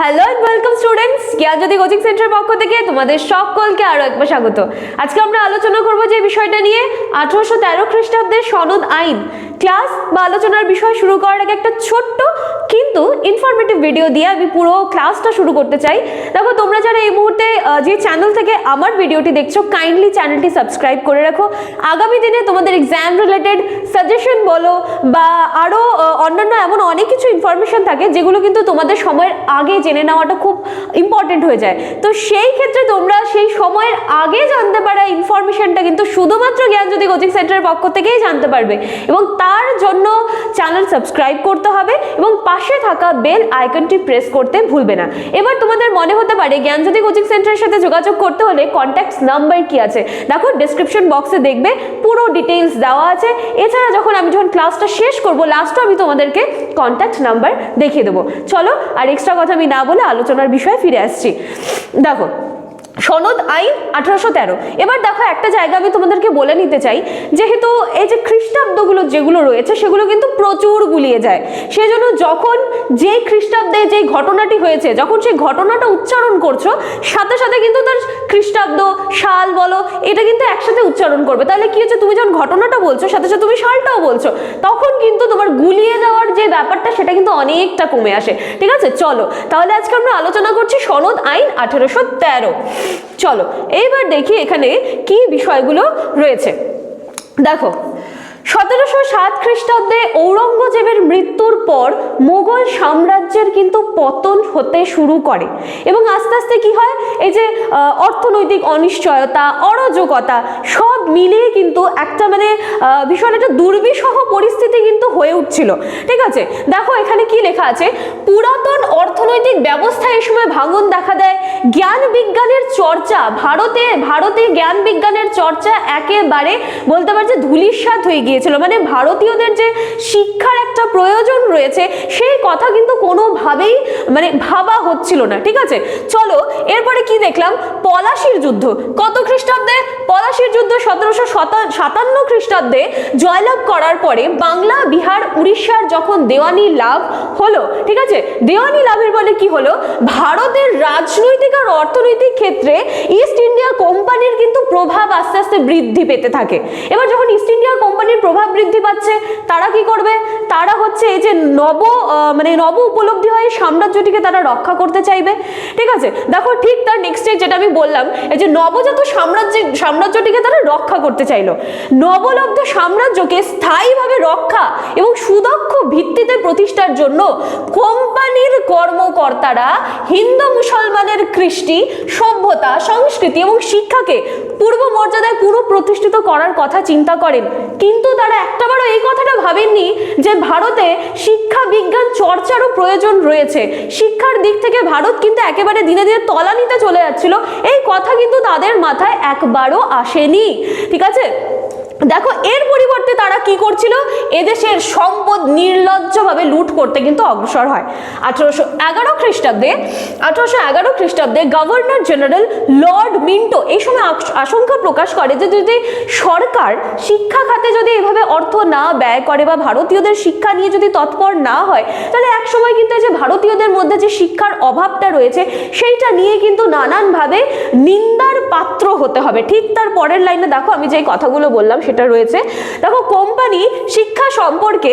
Hello and welcome students Gyanjyoti coaching সেন্টারের পক্ষ থেকে তোমাদের সকলকে আরও একবার স্বাগত। আজকে আমরা আলোচনা করব যে বিষয়টা নিয়ে আঠারোশো তেরো খ্রিস্টাব্দের সনদ আইন। ক্লাস বা আলোচনার বিষয় শুরু করার আগে একটা ছোট্ট কিন্তু ইনফরমেটিভ ভিডিও দিয়ে আমি পুরো ক্লাসটা শুরু করতে চাই। দেখো, তোমরা যারা এই মুহূর্তে যে চ্যানেল থেকে আমার ভিডিওটি দেখছ কাইন্ডলি চ্যানেলটি সাবস্ক্রাইব করে রাখো। আগামী দিনে তোমাদের এক্সাম রিলেটেড সাজেশন বলো বা আরও অন্যান্য এমন অনেক কিছু ইনফরমেশন থাকে যেগুলো কিন্তু তোমাদের সময়ের আগে জেনে নেওয়াটা খুব ইম্পর্টেন্ট হয়ে যায়। তো সেই ক্ষেত্রে তোমরা সেই সময়ের আগে জানতে পারা ইনফরমেশনটা কিন্তু শুধুমাত্র জ্ঞানজ্যোতি কোচিং সেন্টারের পক্ষ থেকেই জানতে পারবে এবং তার জন্য চ্যানেল সাবস্ক্রাইব করতে হবে এবং পাশে থাকা বেল আইকনটি প্রেস করতে ভুলবে না। এবার তোমাদের মনে হতে পারে জ্ঞানজ্যোতি কোচিং সেন্টারের সাথে যোগাযোগ করতে হলে কন্ট্যাক্ট নাম্বার কি আছে? দেখো ডেসক্রিপশন বক্সে দেখবে পুরো ডিটেলস দেওয়া আছে। এছাড়া যখন আমি যখন ক্লাসটা শেষ করব লাস্টও আমি তোমাদেরকে কন্ট্যাক্ট নাম্বার দেখিয়ে দেবো। চলো, আর এক্সট্রা কথা আমি না বলে আলোচনার বিষয়ে ফিরে আসছি। দেখো সনদ আইন আঠারোশো তেরো। এবার দেখো, একটা জায়গা আমি তোমাদেরকে বলে নিতে চাই, যেহেতু এই যে খ্রিস্টাব্দগুলো যেগুলো রয়েছে, সেগুলো কিন্তু প্রচুর গুলিয়ে যায়। সেজন্য যখন যে খ্রিস্টাব্দে যে ঘটনাটি হয়েছে, যখন সেই ঘটনাটা উচ্চারণ করছ, সাথে সাথে কিন্তু তার খ্রিস্টাব্দ, সাল বলো, এটা কিন্তু একসাথে উচ্চারণ করবে। তাহলে কি হচ্ছে, তুমি যখন ঘটনাটা বলছো, সাথে সাথে তুমি সালটাও বলছো, তখন কিন্তু তোমার গুলিয়ে যাওয়ার যে ব্যাপারটা, সেটা কিন্তু অনেকটা কমে আসে। ঠিক আছে? চলো, তাহলে আজকে আমরা আলোচনা করছি সনদ আইন আঠেরোশো তেরো। চলো, এইবার দেখি এখানে কি বিষয়গুলো রয়েছে। দেখো, সতেরোশো সাত খ্রিস্টাব্দে ঔরঙ্গজেবের মৃত্যুর পর মোগল সাম্রাজ্যের কিন্তু পতন হতে শুরু করে। এবং আস্তে আস্তে কি হয়? এই যে অর্থনৈতিক অনিশ্চয়তা, অরাজকতা, সব মিলিয়ে কিন্তু একটা মানে ভীষণ একটা দুর্বিষহ পরিস্থিতি কিন্তু হয়ে উঠছিল। ঠিক আছে? দেখো এখানে কি লেখা আছে? পুরাতন অর্থনৈতিক ব্যবস্থা এই সময় ভাঙন দেখা দেয়। জ্ঞান বিজ্ঞানের চর্চা, ভারতে ভারতে জ্ঞান বিজ্ঞানের চর্চা একেবারে বলতে পারছে ধুলিস্বাদ হয়ে গিয়েছিল। মানে ভারতীয়দের যে শিক্ষার একটা প্রয়োজন রয়েছে, সেই কথা কিন্তু কোনোভাবেই মানে ভাবা হচ্ছিল না। ঠিক আছে? চলো, এরপরে কি দেখলাম? পলাশির যুদ্ধ। কত খ্রিস্টাব্দে পলাশির যুদ্ধ সতেরোশো সাতান্ন খ্রিস্টাব্দে জয়লাভ করার পরে বাংলা, বিহার, উড়িষ্যার যখন দেওয়ানি লাভ হলো, ঠিক আছে? দেওয়ানি লাভের বলে কি হলো? ভারতের রাজনৈতিক আর অর্থনৈতিক ক্ষেত্রে ইস্ট ইন্ডিয়া কোম্পানির কিন্তু প্রভাব আস্তে আস্তে বৃদ্ধি পেতে থাকে। এবার যখন ইস্ট ইন্ডিয়া কোম্পানির প্রভাব বৃদ্ধি পাচ্ছে, তারা কি করবে? তারা হচ্ছে এই যে নব মানে নব উপলব্ধি হয় সাম্রাজ্যটিকে তারা রক্ষা করতে চাইবে, ঠিক আছে? দেখো, ঠিক তার নেক্সট যেটা আমি বললাম, এই যে নবজাত সাম্রাজ্য, সাম্রাজ্যটিকে তারা রক্ষা করতে চাইলো। নবলব্ধ সাম্রাজ্যকে স্থায়ীভাবে রক্ষা এবং সুদক্ষ ভিত্তিতে প্রতিষ্ঠার জন্য কোম্পানির কর্মকর্তারা হিন্দু মুসলমানের কৃষ্টি, সভ্যতা, সংস্কৃতি এবং শিক্ষাকে পূর্ব মর্যাদায় পুরো প্রতিষ্ঠিত করার কথা চিন্তা করেন। কিন্তু তারা একটাবারও এই কথাটা ভাবেননি যে ভারতে শিক্ষা, বিজ্ঞান, চর্চারও প্রয়োজন রয়েছে। শিক্ষার দিক থেকে ভারত কিন্তু একেবারে দিনে দিনে তলানিতে চলে যাচ্ছিল। এই কথা কিন্তু তাদের মাথায় একবারও আসেনি। ঠিক আছে? দেখো, এর পরিবর্তে তারা কি করছিল? এদেশের সম্পদ নির্লজ্জভাবে লুট করতে কিন্তু অগ্রসর হয়। আঠারোশো এগারো খ্রিস্টাব্দে, আঠারোশো এগারো খ্রিস্টাব্দে গভর্নর জেনারেল লর্ড মিন্টো এই সময় আশঙ্কা প্রকাশ করে যে যদি সরকার শিক্ষা খাতে যদি এভাবে অর্থ না ব্যয় করে বা ভারতীয়দের শিক্ষা নিয়ে যদি তৎপর না হয়, তাহলে এক সময় কিন্তু যে ভারতীয়দের মধ্যে যে শিক্ষার অভাবটা রয়েছে, সেইটা নিয়ে কিন্তু নানানভাবে নিন্দার পাত্র হতে হবে। ঠিক তার পরের লাইনে দেখো, আমি যে কথাগুলো বললাম সেটা রয়েছে। দেখো কোম্পানি শিক্ষা সম্পর্কে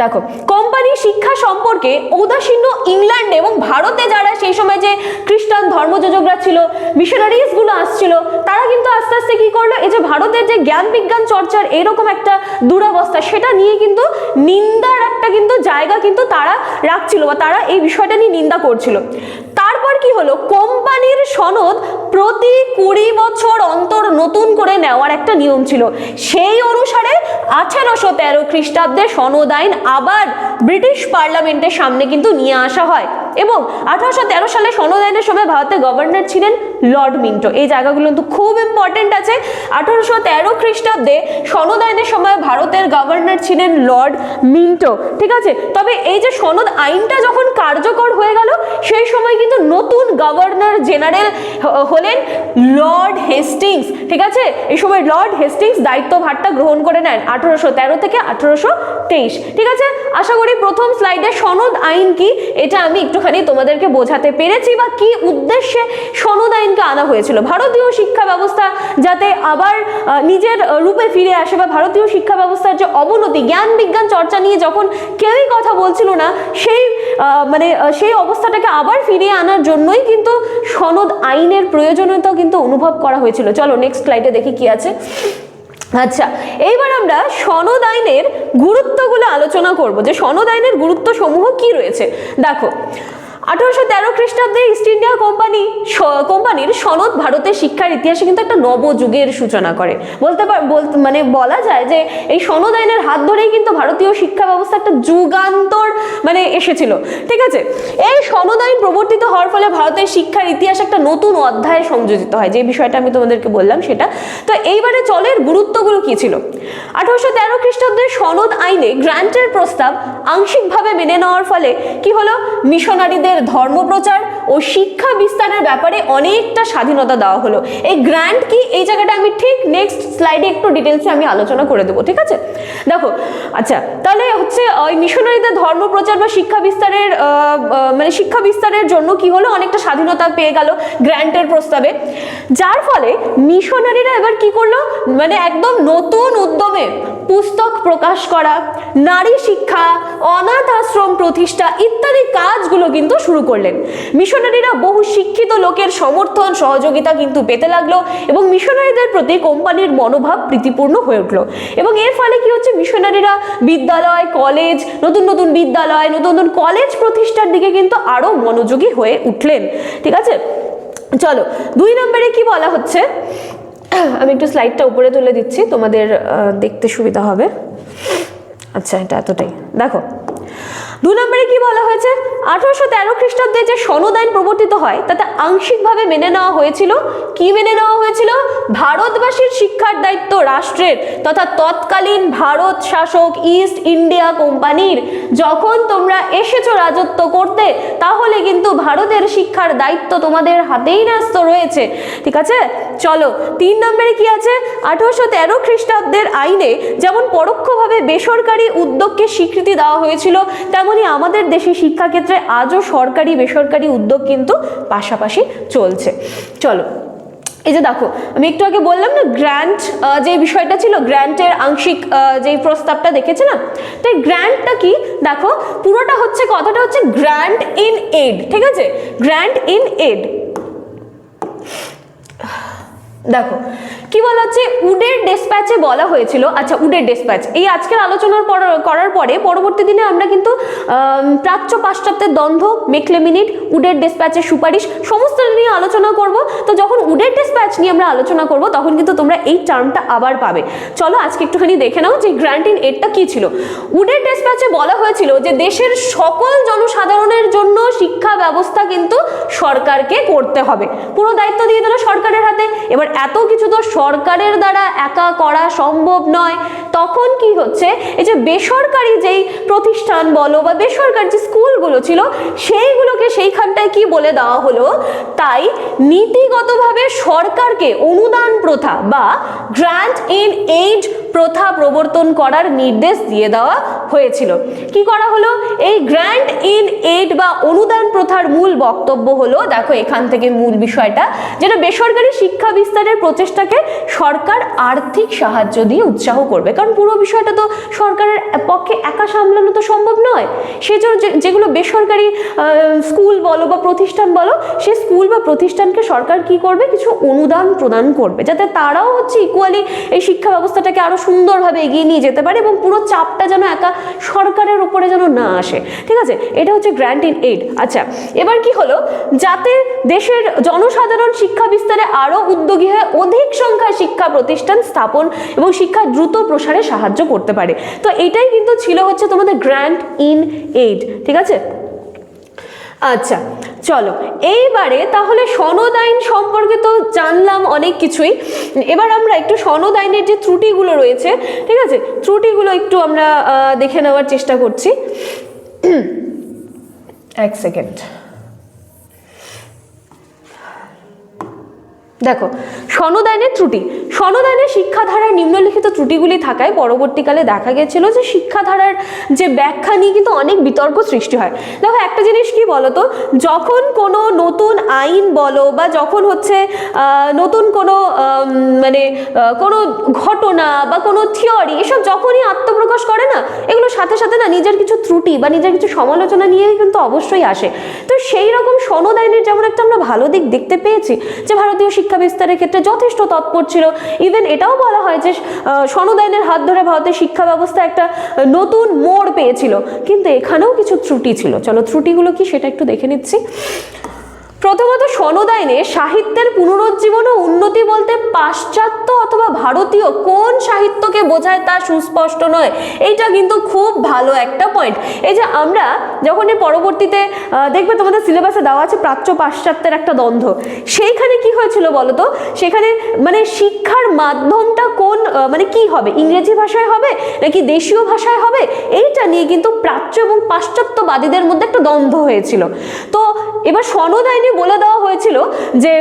দেখো কোম্পানি শিক্ষা সম্পর্কে ঔদাসীন্য ইংল্যান্ড এবং ভারতে যারা সেই সময় যে খ্রিস্টান ধর্মযোজকরা ছিল মিশনারিজগুলো আসছিল, তারা কিন্তু আস্তে আস্তে কি করল? এই যে ভারতের যে জ্ঞান বিজ্ঞান চর্চার এরকম একটা দুরবস্থা, সেটা নিয়ে কিন্তু নিন্দার একটা কিন্তু জায়গা কিন্তু তারা রাখছিল বা তারা এই বিষয়টা নিয়ে নিন্দা করছিল। তারপর কি হলো? কোম্পানির সনদ প্রতি কুড়ি বছর অন্তর নতুন করে নেওয়ার একটা নিয়ম ছিল। সেই অনুসারে আঠারোশো তেরো খ্রিস্টাব্দে সনদ আইন আবার ব্রিটিশ পার্লামেন্টের সামনে কিন্তু নিয়ে আসা হয়। এবং আঠারোশো তেরো সালে সনদ সময় ভারতের গভর্নর ছিলেন লর্ড মিন্টো। এই জায়গাগুলো কিন্তু খুব ইম্পর্টেন্ট আছে। আঠারোশো তেরো খ্রিস্টাব্দে সনদ সময় ভারতের গভর্নর ছিলেন লর্ড মিন্টো, ঠিক আছে? তবে এই যে সনদ আইনটা যখন কার্যকর হয়ে গেল, সেই সময় কিন্তু নতুন গভর্নর জেনারেল হলেন লর্ড হেস্টিংস ঠিক আছে? এই সময় লর্ড হেস্টিংস দায়িত্বভারটা গ্রহণ করে নেন আঠারোশো তেরো থেকে আঠারোশো তেইশ, ঠিক আছে? আশা করি প্রথম স্লাইডে সনদ আইন কি? এটা আমি একটুখানি তোমাদেরকে বোঝাতে পেরেছি বা কি উদ্দেশ্যে সনদ আইনকে আনা হয়েছিল। ভারতীয় শিক্ষা ব্যবস্থা যাতে আবার নিজের রূপে ফিরে আসে বা ভারতীয় শিক্ষা ব্যবস্থার যে অবনতি, জ্ঞান বিজ্ঞান চর্চা নিয়ে যখন কেউই কথা বলছিল না, সেই মানে সেই অবস্থাটাকে আবার ফিরিয়ে আনার জন্যই কিন্তু সনদ আইনের প্রয়োজনীয়তা কিন্তু অনুভব করা হয়েছিল। চলো নেক্সট স্লাইডে দেখি কি আছে। আচ্ছা এইবার আমরা সনদ আইনের গুরুত্বগুলো আলোচনা করব। যে সনদ আইনের গুরুত্ব সমূহ কি রয়েছে? দেখো আঠারোশো তেরো খ্রিস্টাব্দে ইস্ট ইন্ডিয়া কোম্পানি কোম্পানির সনদ ভারতের শিক্ষার ইতিহাসে কিন্তু একটা নবযুগের সূচনা করে। বলতে মানে বলা যায় যে এই সনদ আইনের হাত ধরেই কিন্তু ভারতীয় শিক্ষা ব্যবস্থা একটা যুগান্তর মানে এসেছিল। ঠিক আছে? এই সনদ আইন প্রবর্তিত হওয়ার ফলে ভারতের শিক্ষার ইতিহাস একটা নতুন অধ্যায়ে সংযোজিত হয়। যে বিষয়টা আমি তোমাদেরকে বললাম সেটা। তো এইবারে চলের গুরুত্বগুলো কি ছিল? আঠারোশো তেরো খ্রিস্টাব্দের সনদ আইনে গ্র্যান্টের প্রস্তাব আংশিকভাবে মেনে নেওয়ার ফলে কি হলো? মিশনারিদের ধর্মপ্রচার ও শিক্ষা বিস্তারের ব্যাপারে অনেকটা স্বাধীনতা দেওয়া হলো। এই গ্র্যান্ড কি এই জায়গাটা স্লাইডে একটু ডিটেলসে আমি আলোচনা করে দেবো, ঠিক আছে? দেখো আচ্ছা তাহলে হচ্ছে ওই মিশনারিদের ধর্মপ্রচার বা শিক্ষা বিস্তারের মানে শিক্ষা বিস্তারের জন্য কি হলো? অনেকটা স্বাধীনতা পেয়ে গেল গ্র্যান্টের প্রস্তাবে। যার ফলে মিশনারিরা এবার কি করল? মানে একদম নতুন উদ্যমে পুস্তক প্রকাশ করা, নারী শিক্ষা, অনাথ আশ্রম প্রতিষ্ঠা ইত্যাদি কাজগুলো কিন্তু শুরু করলেন। মিশনারিরা বহু শিক্ষিত লোকের সমর্থন, সহযোগিতা কিন্তু পেতে লাগল এবং মিশনারিদের প্রতি কোম্পানির মনোভাব প্রীতিপূর্ণ হয়ে উঠল। এবং এর ফলে কি হচ্ছে? মিশনারিরা বিদ্যালয়, কলেজ, নতুন নতুন বিদ্যালয়, নতুন নতুন কলেজ প্রতিষ্ঠার দিকে কিন্তু আরও মনোযোগী হয়ে উঠলেন। ঠিক আছে? চলো, দুই নম্বরে কি বলা হচ্ছে? আমি একটু স্লাইডটা উপরে তুলে দিচ্ছি, তোমাদের দেখতে সুবিধা হবে। আচ্ছা এটা এতটাই। দেখো দু নম্বরে কি বলা হয়েছে? আঠারোশো তেরো খ্রিস্টাব্দে যে সনদ আইন প্রবর্তিত হয়, তাতে আংশিকভাবে মেনে নেওয়া হয়েছিল। কি মেনে নেওয়া হয়েছিল? ভারতবাসীর শিক্ষার দায়িত্ব রাষ্ট্রের তথা তৎকালীন ভারত শাসক ইস্ট ইন্ডিয়া কোম্পানির। যখন তোমরা এসেছ রাজত্ব করতে, তাহলে কিন্তু ভারতের শিক্ষার দায়িত্ব তোমাদের হাতেই ন্যস্ত রয়েছে। ঠিক আছে? চলো, তিন নম্বরে কি আছে? আঠারোশো তেরো খ্রিস্টাব্দের আইনে যেমন পরোক্ষভাবে বেসরকারি উদ্যোগকে স্বীকৃতি দেওয়া হয়েছিল তেমনি আমাদের দেশে শিক্ষাক্ষেত্রে আজও সরকারি বেসরকারি উদ্যোগ কিন্তু পাশাপাশি চলছে। চলো এই যে দেখো আমি একটু আগে বললাম না গ্র্যান্ট যে বিষয়টা ছিল গ্র্যান্টের আংশিক আহ, যে প্রস্তাবটা দেখেছে না তো এই গ্র্যান্টটা কি? দেখো পুরোটা হচ্ছে কথাটা হচ্ছে গ্র্যান্ট ইন এড ঠিক আছে? গ্র্যান্ট ইন এড দেখো, কি বলা হচ্ছে উডের ডেসপ্যাচে বলা হয়েছিল আচ্ছা উডের ডেসপ্যাচ এই আজকের আলোচনার পর, করার পরে পরবর্তী দিনে আমরা কিন্তু প্রাচ্য পাশ্চাত্যের দ্বন্দ্ব মেকলেমিনিট উডের ডেসপ্যাচের সুপারিশ, সমস্ত নিয়ে আলোচনা করব। তো যখন উডের ডেসপ্যাচ নিয়ে আমরা আলোচনা করব, তখন কিন্তু তোমরা এই টার্মটা আবার পাবে। চলো, আজকে একটুখানি দেখে নাও যে গ্র্যান্ট ইন এডটা কী ছিল। উডের ডেসপ্যাচে বলা হয়েছিল যে দেশের সকল জনসাধারণের জন্য শিক্ষা ব্যবস্থা কিন্তু সরকারকে করতে হবে। পুরো দায়িত্ব দিয়ে দিল সরকারের হাতে। এবার এত কিছু তো সরকারের দ্বারা একা করা সম্ভব নয়। তখন কি হচ্ছে? এই যে বেসরকারি যেই প্রতিষ্ঠান বলো বা বেসরকারি যে স্কুলগুলো ছিল, সেইগুলোকে সেইখানটায় কি বলে দেওয়া হলো? তাই নীতিগতভাবে সরকারকে অনুদান প্রথা বা গ্র্যান্ট ইন এইড প্রথা প্রবর্তন করার নির্দেশ দিয়ে দেওয়া হয়েছিল। কি করা হলো? এই গ্র্যান্ড ইন এইড বা অনুদান প্রথার মূল বক্তব্য হলো, দেখো এখান থেকে মূল বিষয়টা, যেটা বেসরকারি শিক্ষা বিস্তারের প্রচেষ্টাকে সরকার আর্থিক সাহায্য দিয়ে উৎসাহ করবে। কারণ পুরো বিষয়টা তো সরকারের পক্ষে একা সামলানো তো সম্ভব নয়। সেজন্য যেগুলো বেসরকারি স্কুল বলো বা প্রতিষ্ঠান বলো সেই স্কুল বা প্রতিষ্ঠানকে সরকার কি করবে? কিছু অনুদান প্রদান করবে, যাতে তারাও হচ্ছে ইকুয়ালি এই শিক্ষা ব্যবস্থাটাকে আরও সুন্দরভাবে এগিয়ে নিয়ে যেতে পারে এবং পুরো চাপটা যেন একা সরকারের উপরে যেন না আসে। ঠিক আছে? এটা হচ্ছে গ্র্যান্ট ইন এইড আচ্ছা এবার কি হলো? যাতে দেশের জনসাধারণ শিক্ষা বিস্তারে আরও উদ্যোগী হয়ে অধিক সংখ্যায় শিক্ষা প্রতিষ্ঠান স্থাপন এবং শিক্ষা দ্রুত প্রসারে সাহায্য করতে পারে। তো এটাই কিন্তু ছিল হচ্ছে তোমাদের গ্র্যান্ট ইন এইড ঠিক আছে? আচ্ছা চলো। এইবারে তাহলে সনদ আইন সম্পর্কে তো জানলাম অনেক কিছুই। এবার আমরা একটু সনদ আইনের যে ত্রুটিগুলো রয়েছে, ঠিক আছে? ত্রুটিগুলো একটু আমরা দেখে নেওয়ার চেষ্টা করছি। এক সেকেন্ড। দেখো সনদ আইনের ত্রুটি। সনদ আইনের শিক্ষাধারার নিম্নলিখিত ত্রুটিগুলি থাকায় পরবর্তীকালে দেখা গেছিল যে শিক্ষাধারার যে ব্যাখ্যা নিয়ে কিন্তু অনেক বিতর্ক সৃষ্টি হয়। দেখো, একটা জিনিস কি বলতো? যখন কোনো নতুন আইন বলো বা যখন হচ্ছে নতুন কোনো মানে কোনো ঘটনা বা কোনো থিওরি এসব যখনই আত্মপ্রকাশ করে না, এগুলো সাথে সাথে না নিজের কিছু ত্রুটি বা নিজের কিছু সমালোচনা নিয়েই কিন্তু অবশ্যই আসে। তো সেই রকম সনদ আইনের যেমন একটা আমরা ভালো দিক দেখতে পেয়েছি, যে ভারতীয় শিক্ষা বিস্তারের ক্ষেত্রে যথেষ্ট তৎপর ছিল। ইভেন এটাও বলা হয় যে আহ, সনদ আইনের হাত ধরে ভারতের শিক্ষা ব্যবস্থা একটা নতুন মোড় পেয়েছিল। কিন্তু এখানেও কিছু ত্রুটি ছিল। চলো ত্রুটিগুলো কি সেটা একটু দেখে নিচ্ছি। প্রথমত সনদ আইনে সাহিত্যের পুনরুজ্জীবন ও উন্নতি বলতে পাশ্চাত্য অথবা ভারতীয় কোন সাহিত্যকে বোঝায় তা সুস্পষ্ট নয়। এইটা কিন্তু খুব ভালো একটা পয়েন্ট এই যে আমরা যখন এর পরবর্তীতে দেখবে তোমাদের সিলেবাসে দেওয়া আছে প্রাচ্য পাশ্চাত্যের একটা দ্বন্দ্ব। সেইখানে কি হয়েছিল বলতো? সেখানে মানে শিক্ষার মাধ্যমটা কোন মানে কি হবে? ইংরেজি ভাষায় হবে নাকি দেশীয় ভাষায় হবে? এইটা নিয়ে কিন্তু প্রাচ্য এবং পাশ্চাত্যবাদীদের মধ্যে একটা দ্বন্দ্ব হয়েছিল। তো এবার সনদ আইনে বলে দেওয়া হয়েছিল যে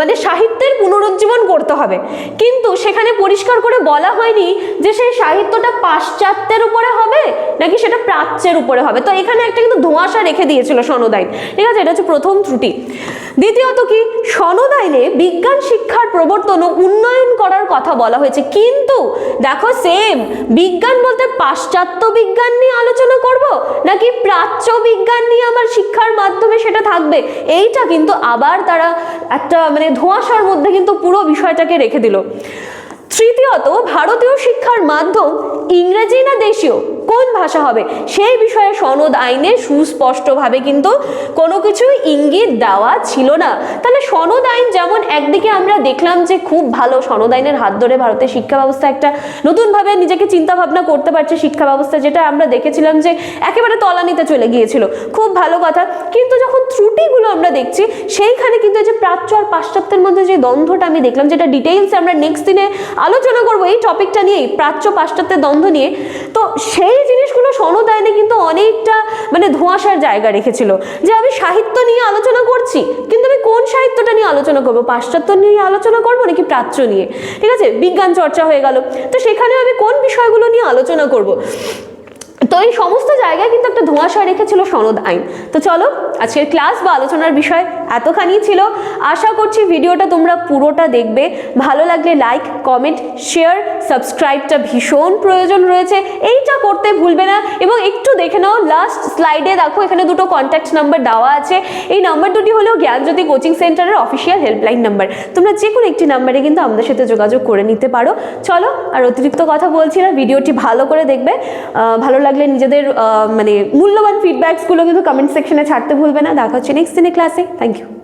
মানে সাহিত্যের পুনরুজ্জীবন করতে হবে। কিন্তু সেখানে পরিষ্কার করে বলা হয়নি যে সেই সাহিত্যটা পাশ্চাত্যের উপরে হবে নাকি সেটা প্রাচ্যের উপরে হবে। তো এখানে একটা কিন্তু ধোঁয়াশা রেখে দিয়েছিল সনদ আইন ঠিক আছে, এটা হচ্ছে প্রথম ত্রুটি। দ্বিতীয়ত কি সনদ আইনে বিজ্ঞান শিক্ষার প্রবর্তন ও উন্নয়ন করার কথা বলা হয়েছে। কিন্তু দেখো সেম বিজ্ঞান বলতে পাশ্চাত্য বিজ্ঞান নিয়ে আলোচনা করব নাকি প্রাচ্য বিজ্ঞান নিয়ে আমার শিক্ষার মাধ্যমে সেটা থাকবে? এইটা কিন্তু আবার তারা একটা মানে ধোঁয়াশার মধ্যে কিন্তু পুরো বিষয়টাকে রেখে দিল। তৃতীয়ত, ভারতীয় শিক্ষার মাধ্যম ইংরেজি না দেশীয়? কোন ভাষা হবে? সেই বিষয়ে সনদ আইনে সুস্পষ্টভাবে কিন্তু কোনো কিছু ইঙ্গিত দেওয়া ছিল না। তাহলে সনদ আইন যেমন একদিকে আমরা দেখলাম যে খুব ভালো সনদ আইনের হাত ধরে ভারতের শিক্ষা ব্যবস্থা একটা নতুনভাবে নিজেকে চিন্তা ভাবনা করতে পারছে শিক্ষা ব্যবস্থা, যেটা আমরা দেখেছিলাম যে একেবারে তলানিতে চলে গিয়েছিল। খুব ভালো কথা। কিন্তু যখন ত্রুটিগুলো আমরা দেখছি, সেইখানে কিন্তু যে প্রাচ্য আর পাশ্চাত্যের মধ্যে যে দ্বন্দ্বটা আমি দেখলাম, যেটা ডিটেইলস আমরা নেক্সট দিনে আলোচনা করব এই টপিকটা নিয়েই, প্রাচ্য পাশ্চাত্যের দ্বন্দ্ব নিয়ে, তো সেই জিনিসগুলো সনদ আইনে কিন্তু অনেকটা মানে ধোঁয়াশার জায়গা রেখেছিল। যে আমি সাহিত্য নিয়ে আলোচনা করছি, কিন্তু আমি কোন সাহিত্যটা নিয়ে আলোচনা করব? পাশ্চাত্য নিয়ে আলোচনা করব নাকি প্রাচ্য নিয়ে? ঠিক আছে? বিজ্ঞান চর্চা হয়ে গেল। তো সেখানে আমি কোন বিষয়গুলো নিয়ে আলোচনা করব? তো এই সমস্ত জায়গায় কিন্তু একটা ধোঁয়াশা রেখেছিল সনদ আইন। তো চলো আজকের ক্লাস বা আলোচনার বিষয় এতখানি ছিল। আশা করছি ভিডিওটা তোমরা পুরোটা দেখবে। ভালো লাগলে লাইক কমেন্ট শেয়ার সাবস্ক্রাইবটা ভীষণ প্রয়োজন রয়েছে। এইটা করতে ভুলবে না এবং একটু দেখে নাও লাস্ট স্লাইডে দেখো, এখানে দুটো কন্ট্যাক্ট নাম্বার দেওয়া আছে। এই নাম্বার দুটি হলো জ্ঞানজ্যোতি কোচিং সেন্টারের অফিসিয়াল হেল্পলাইন নাম্বার তোমরা যে কোনো একটি নাম্বারে কিন্তু আমাদের সাথে যোগাযোগ করে নিতে পারো। চলো, আর অতিরিক্ত কথা বলছি না, ভিডিওটি ভালো করে দেখবে। ভালো লাগলে নিজেদের মানে মূল্যবান ফিডব্যাকসগুলো কিন্তু কমেন্ট সেকশনে ছাড়তে भूलना देखा नेक्स्ट दिन क्लैसे थैंक यू